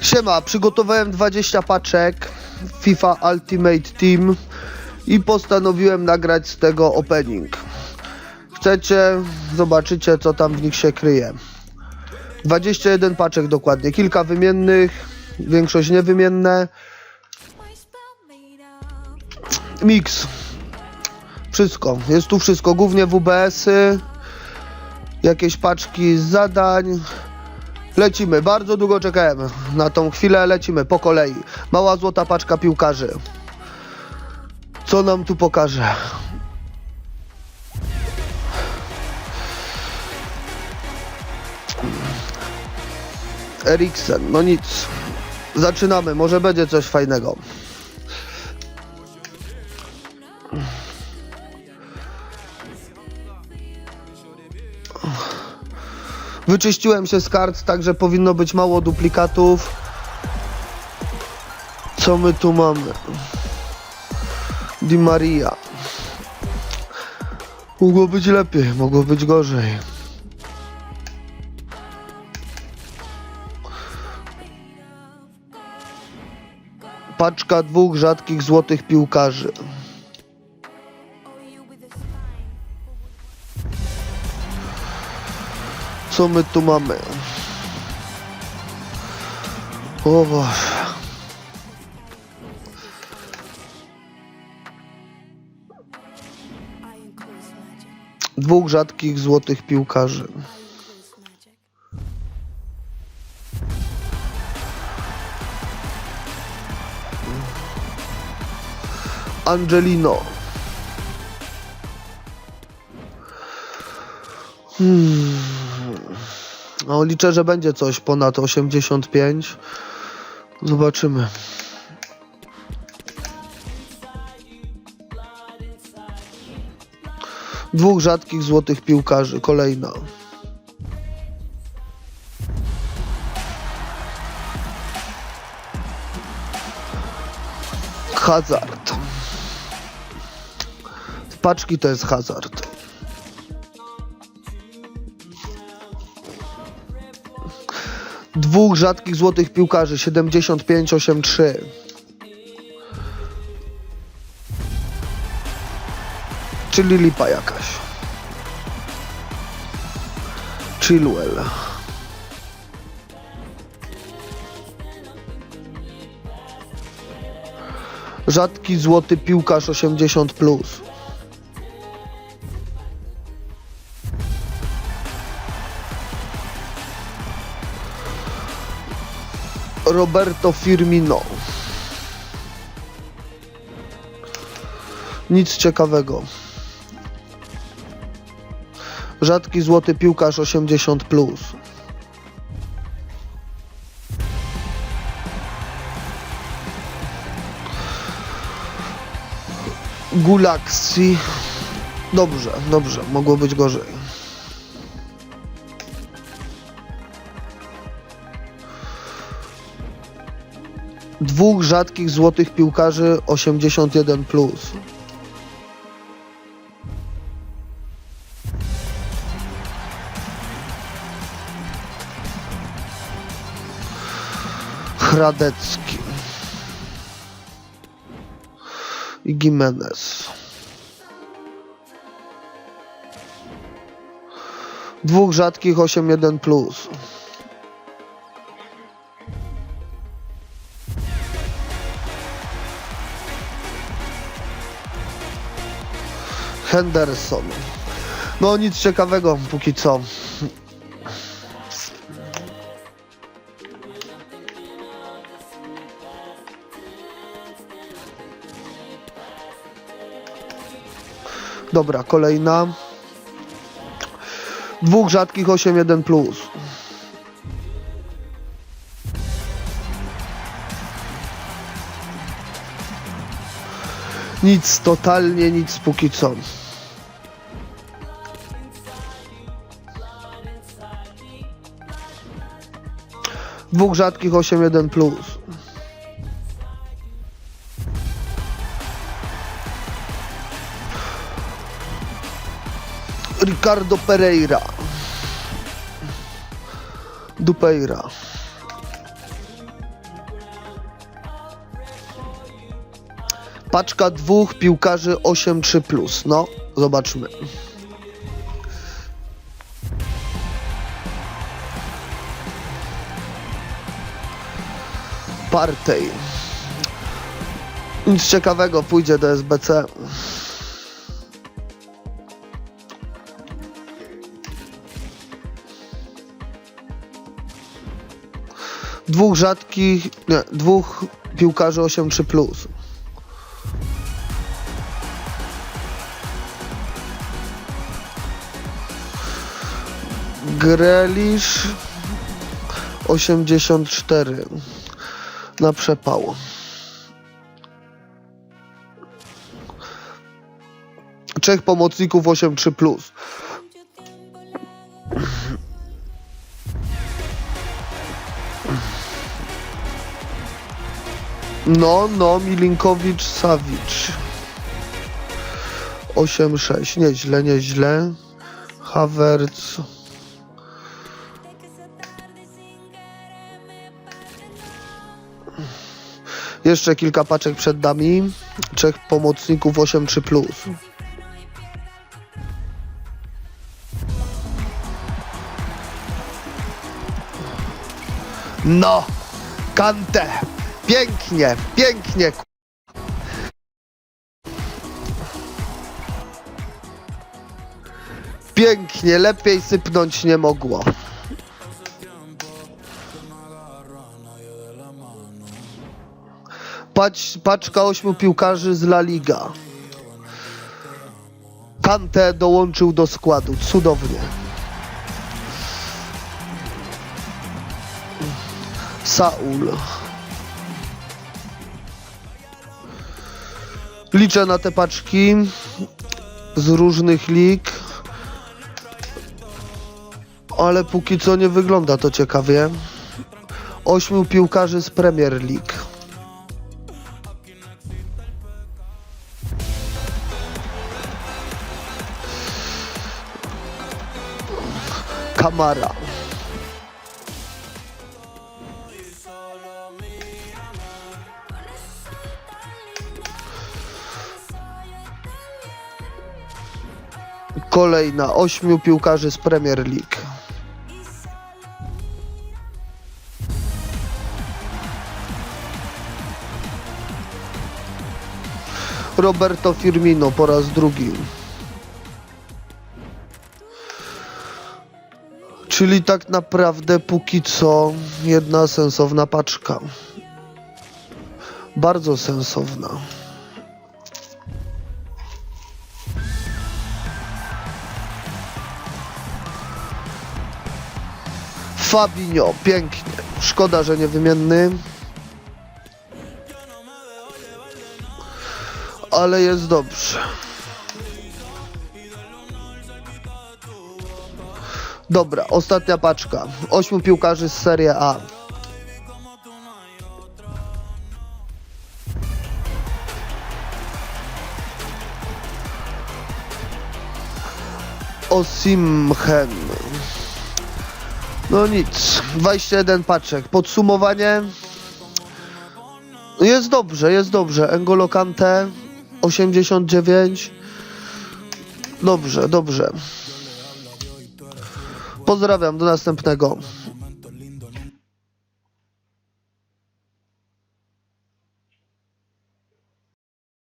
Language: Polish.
Siema, przygotowałem 20 paczek FIFA Ultimate Team i postanowiłem nagrać z tego opening. Chcecie, zobaczycie co tam w nich się kryje. 21 paczek dokładnie, kilka wymiennych, większość niewymienne. Mix. Wszystko, jest tu wszystko, głównie WBS-y, jakieś paczki z zadań. Lecimy, bardzo długo czekałem na tą chwilę, lecimy po kolei. Mała złota paczka piłkarzy. Co nam tu pokaże? Eriksen, no nic. Zaczynamy, może będzie coś fajnego. Wyczyściłem się z kart, także powinno być mało duplikatów. Co my tu mamy? Di Maria. Mogło być lepiej, mogło być gorzej. Paczka dwóch rzadkich złotych piłkarzy. Co my tu mamy? O Boże. Dwóch rzadkich złotych piłkarzy. Angelino. No, liczę, że będzie coś ponad 85. Zobaczymy. Dwóch rzadkich złotych piłkarzy. Kolejna. Hazard. Z paczki to jest hazard. Dwóch rzadkich złotych piłkarzy 75-83. Czyli lipa jakaś. Chilwell. Rzadki złoty piłkarz 80 plus. Roberto Firmino. Nic ciekawego. Rzadki złoty piłkarz 80 plus. Gulaxi. Dobrze, dobrze, mogło być gorzej. Dwóch rzadkich złotych piłkarzy 81 plus. Hradecki i Jimenez. Dwóch rzadkich 8-1 plus. Henderson. No nic ciekawego póki co. Dobra, kolejna. Dwóch rzadkich 8-1 plus. Nic, totalnie nic póki co. Dwóch rzadkich 8-1 plus. Ricardo Pereira. Dupeira. Paczka dwóch piłkarzy 8-3+. No, zobaczmy. Partey. Nic ciekawego, pójdzie do SBC. Dwóch rzadkich, nie, dwóch piłkarzy 8-3+. Plus. Grelisz 84 na przepał. Trzech pomocników 8-3 plus. No, no, Milinkowicz, Sawicz. 8-6, nieźle, nieźle. Havertz. Jeszcze kilka paczek przed nami. Trzech pomocników 8-3 plus. No, Kante. Pięknie, pięknie. Pięknie, lepiej sypnąć nie mogło. Pacz, paczka ośmiu piłkarzy z La Liga. Kante dołączył do składu. Cudownie. Saul. Liczę na te paczki z różnych lig. Ale póki co nie wygląda to ciekawie. Ośmiu piłkarzy z Premier League. Kamara. Kolejna ośmiu piłkarzy z Premier League. Roberto Firmino po raz drugi. Czyli tak naprawdę póki co jedna sensowna paczka. Bardzo sensowna. Fabinho, pięknie. Szkoda, że niewymienny. Ale jest dobrze. Dobra, ostatnia paczka. Ośmiu piłkarzy z Serie A. Osimhen. No nic, 21 paczek. Podsumowanie. Jest dobrze, jest dobrze. Engolo Kante 89. Dobrze, dobrze. Pozdrawiam, do następnego.